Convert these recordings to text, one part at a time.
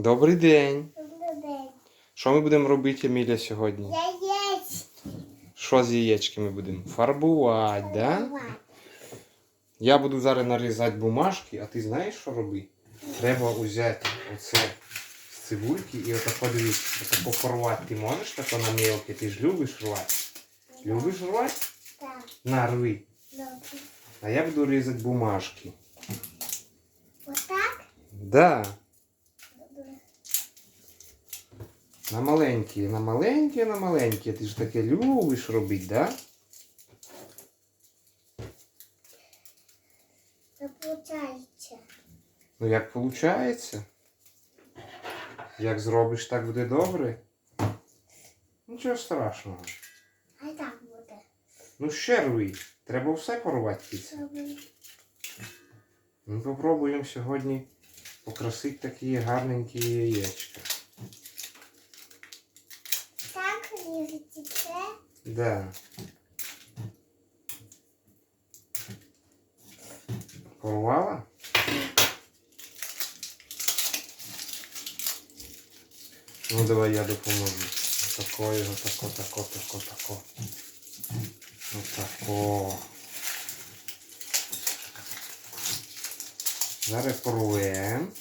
Добрий день. Добрий день. Що ми будемо робити, Еміля, сьогодні? Яєчки. Що з яєчками будемо? Фарбувати, да? Я буду зараз нарізати бумажки, а ти знаєш, що робити? Треба взяти оце з цибульки і отако дивись, отако порвати. Ти можеш тако на мелке? Ти ж любиш рвати? Любиш рвати? Так, На, рви. добре. А я буду різати бумажки. Отак? Да. Добре. На маленькі, на маленькі, на маленькі. Ти ж таке любиш робити, да? Не получається. Ну як виходить? Як зробиш, так буде добре. Нічого страшного. А й так буде. Ну ще рви. Треба все порвати. Ми попробуємо сьогодні покрасити такі гарненькі яєчка. Да. Порвала? Ну давай я допоможу. Тако його, тако, тако, тако, тако. Отако. Зараз порвем.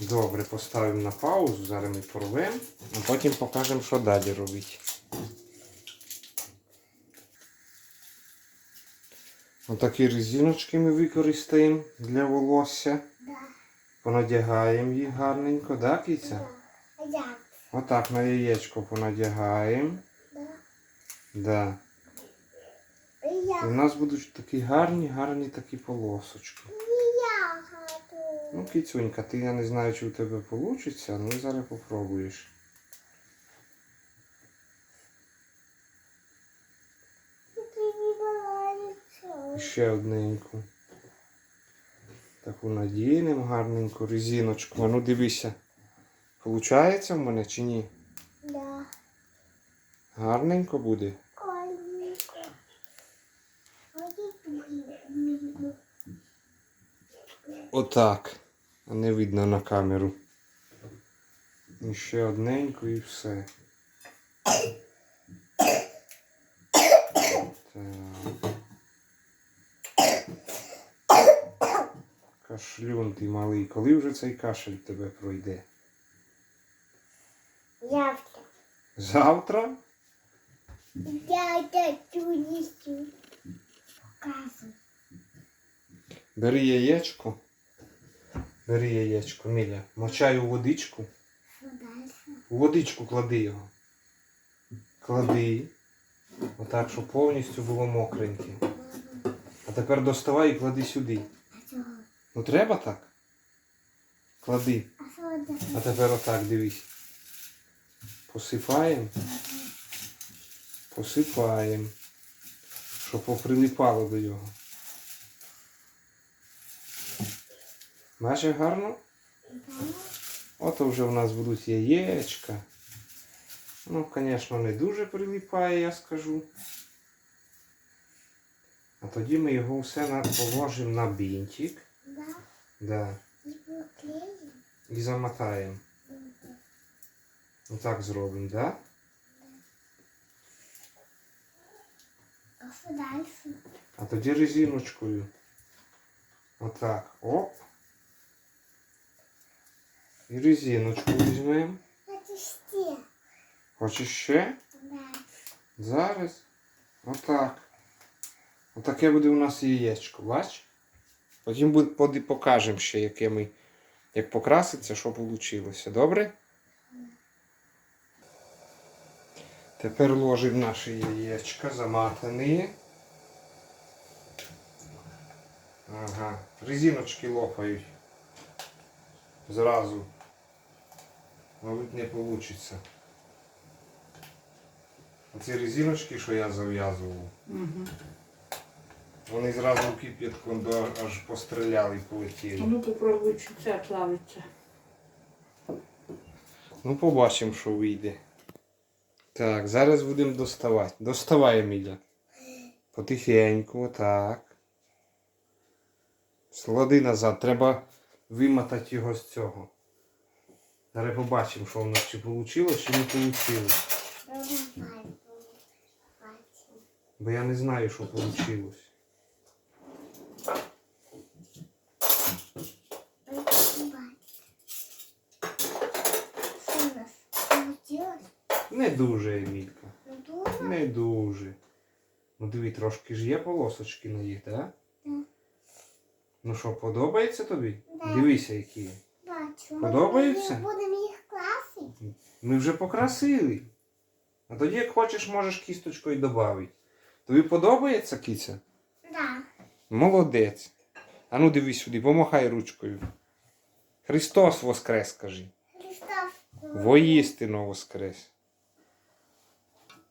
Добре, поставимо на паузу, зараз ми порвемо, а потім покажемо, що далі робити. Отакі резиночки ми використаємо для волосся. Понадягаємо їх гарненько, да, киця? Да. Отак на яєчко понадягаємо. Да. І І в нас будуть такі гарні, гарні такі полосочки. Ну, кицюнька, ти я не знаю, чи у тебе вийде, ну зараз попробуєш. Ще одненьку. Таку надінемо гарненьку резиночку. А ну дивися. Получається в мене чи ні? Да. Гарненько буде. Кольненько. А є другий. Отак. А не видно на камеру. І ще одненьку і все. Так. Кашлюн ти малий. Коли вже цей кашель тебе пройде? Завтра. Завтра? Я тату несу. Показуй. Бери яєчко. Бери яєчко, Міля. Мочай у водичку. У водичку клади його. Клади. Отак, щоб повністю було мокреньке. А тепер доставай і клади сюди. Ну треба так? Клади. А? Тепер отак дивись. Посипаємо. Посипаємо. Щоб поприлипало до його. Бачиш гарно? Ото вже в нас будуть яєчка. Ну, звісно, не дуже прилипає, я скажу. А тоді ми його все положимо на бінтик. Да. Да, І поклеїмо. і замотаємо. Отак зробимо, да? А далі? А тоді резиночкою. Отак. Оп. І резиночку візьмемо. А ще. Хочеш ще? Да. Зараз. Отак. Отаке буде у нас яєчко, бач? Потім буде, покажемо ще, яке ми, як покраситься, що вийшло. Добре? Тепер ложимо наші яєчка, заматані. Ага. Резиночки лопають. Зразу. Мабуть, не вийде. Оці резиночки, що я зав'язував, Угу. вони зразу кип'ятком аж постріляли і полетіли. Ну попробуй, чи це плавиться. Ну, побачимо, що вийде. Так, зараз будемо доставати. Доставай, Еміля. Потихеньку, так. Склади назад, треба вимотати його з цього. Зараз побачимо, що в нас чи вийшло, чи не вийшло. Бо я не знаю, що вийшло. Не дуже, Емілька. Не дуже. Ну диви, трошки ж є полосочки на їх, так? Да. Ну що, подобається тобі? Да. Дивися, які. Бачу. Подобається? Ми будемо їх красити? Ми вже покрасили. А тоді, як хочеш, можеш кісточкою додати. Тобі подобається киця? Да. Молодець. А ну дивись сюди, помахай ручкою. Христос воскрес, скажи. Христос. Воістину воскрес.